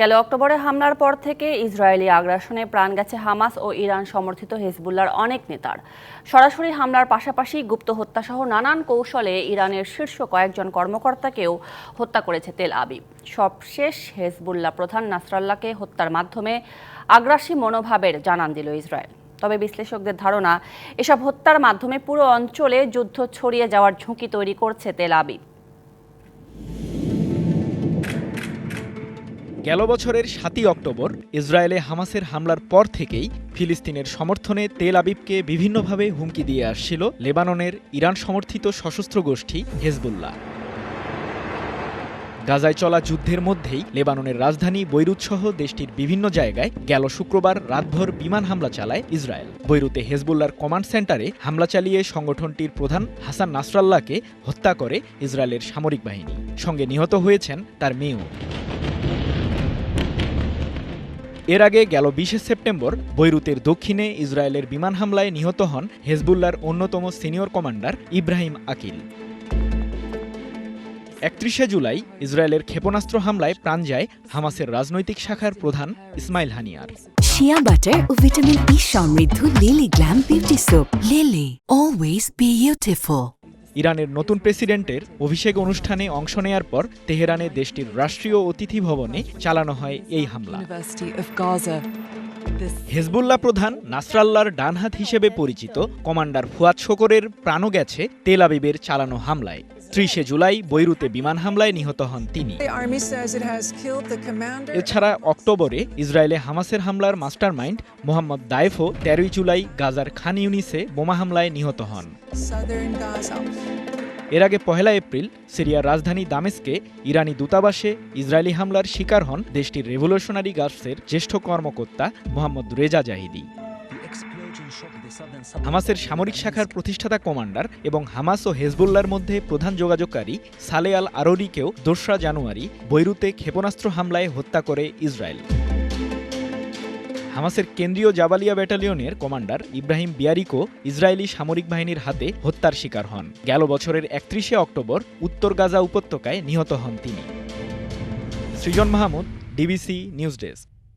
গেল অক্টোবরে হামলার পর থেকে ইসরায়েলি আগ্রাসনে প্রাণ গেছে হামাস ও ইরান সমর্থিত হেজবুল্লার অনেক নেতার। সরাসরি হামলার পাশাপাশি গুপ্ত হত্যাসহ নানান কৌশলে ইরানের শীর্ষ কয়েকজন কর্মকর্তাকেও হত্যা করেছে তেল আবিব। সবশেষ হেজবুল্লাহ প্রধান নাসরাল্লাহকে হত্যার মাধ্যমে আগ্রাসী মনোভাবের জানান দিল ইসরায়েল। তবে বিশ্লেষকদের ধারণা, এসব হত্যার মাধ্যমে পুরো অঞ্চলে যুদ্ধ ছড়িয়ে যাওয়ার ঝুঁকি তৈরি করছে তেল আবিব। গেল বছরের সাতই অক্টোবর ইসরায়েলে হামাসের হামলার পর থেকেই ফিলিস্তিনের সমর্থনে তেল আবিবকে বিভিন্নভাবে হুমকি দিয়ে আসছিল লেবাননের ইরান সমর্থিত সশস্ত্র গোষ্ঠী হেজবুল্লাহ। গাজায় চলা যুদ্ধের মধ্যেই লেবাননের রাজধানী বৈরুত সহ দেশটির বিভিন্ন জায়গায় গেল শুক্রবার রাতভর বিমান হামলা চালায় ইসরায়েল। বৈরুতে হেজবুল্লার কমান্ড সেন্টারে হামলা চালিয়ে সংগঠনটির প্রধান হাসান নাসরাল্লাহকে হত্যা করে ইসরায়েলের সামরিক বাহিনী। সঙ্গে নিহত হয়েছেন তার মেয়েও। এর আগে গেল বিশে সেপ্টেম্বর বৈরুতের দক্ষিণে ইসরায়েলের বিমান হামলায় নিহত হন হেজবুল্লার অন্যতম সিনিয়র কমান্ডার ইব্রাহিম আকিল। একত্রিশে জুলাই ইসরায়েলের ক্ষেপণাস্ত্র হামলায় প্রাণ যায় হামাসের রাজনৈতিক শাখার প্রধান ইসমাইল হানিয়ার। শিয়া বাটার ও ভিটামিন ই সমৃদ্ধ Lily glam beauty soap Lily always beautiful ইরানের নতুন প্রেসিডেন্টের অভিষেক অনুষ্ঠানে অংশ নেয়ার পর তেহরানে দেশটির রাষ্ট্রীয় অতিথি ভবনে চালানো হয় এই হামলা। হেজবুল্লাহ প্রধান নাসরাল্লার ডানহাত হিসেবে পরিচিত কমান্ডার ফুয়াদ শোকরের প্রাণও গেছে তেল আবিবের চালানো হামলায়। ত্রিশে জুলাই বৈরুতে বিমান হামলায় নিহত হন তিনি. এছাড়া অক্টোবরে ইসরায়েলে হামাসের হামলার মাস্টারমাইন্ড মোহাম্মদ দায়েফও তেরোই জুলাই গাজার খান ইউনিসে বোমা হামলায় নিহত হন। এর আগে পহেলা এপ্রিল সিরিয়ার রাজধানী দামেস্কে ইরানি দূতাবাসে ইসরায়েলি হামলার শিকার হন দেশটির রেভলিউশনারি গার্ডসের জ্যেষ্ঠ কর্মকর্তা মোহাম্মদ রেজা জাহিদি। হামাসের সামরিক শাখার প্রতিষ্ঠাতা কমান্ডার এবং হামাস ও হেজবুল্লার মধ্যে প্রধান যোগাযোগকারী সালে আল আরোরিকেও দোসরা জানুয়ারি বৈরুতে ক্ষেপণাস্ত্র হামলায় হত্যা করে ইসরায়েল। হামাসের কেন্দ্রীয় জাবালিয়া ব্যাটালিয়নের কমান্ডার ইব্রাহিম বিয়ারিকো ইসরায়েলি সামরিক বাহিনীর হাতে হত্যার শিকার হন। গেল বছরের একত্রিশে অক্টোবর উত্তর গাজা উপত্যকায় নিহত হন তিনি। Srijan Mahmud, DBC news desk.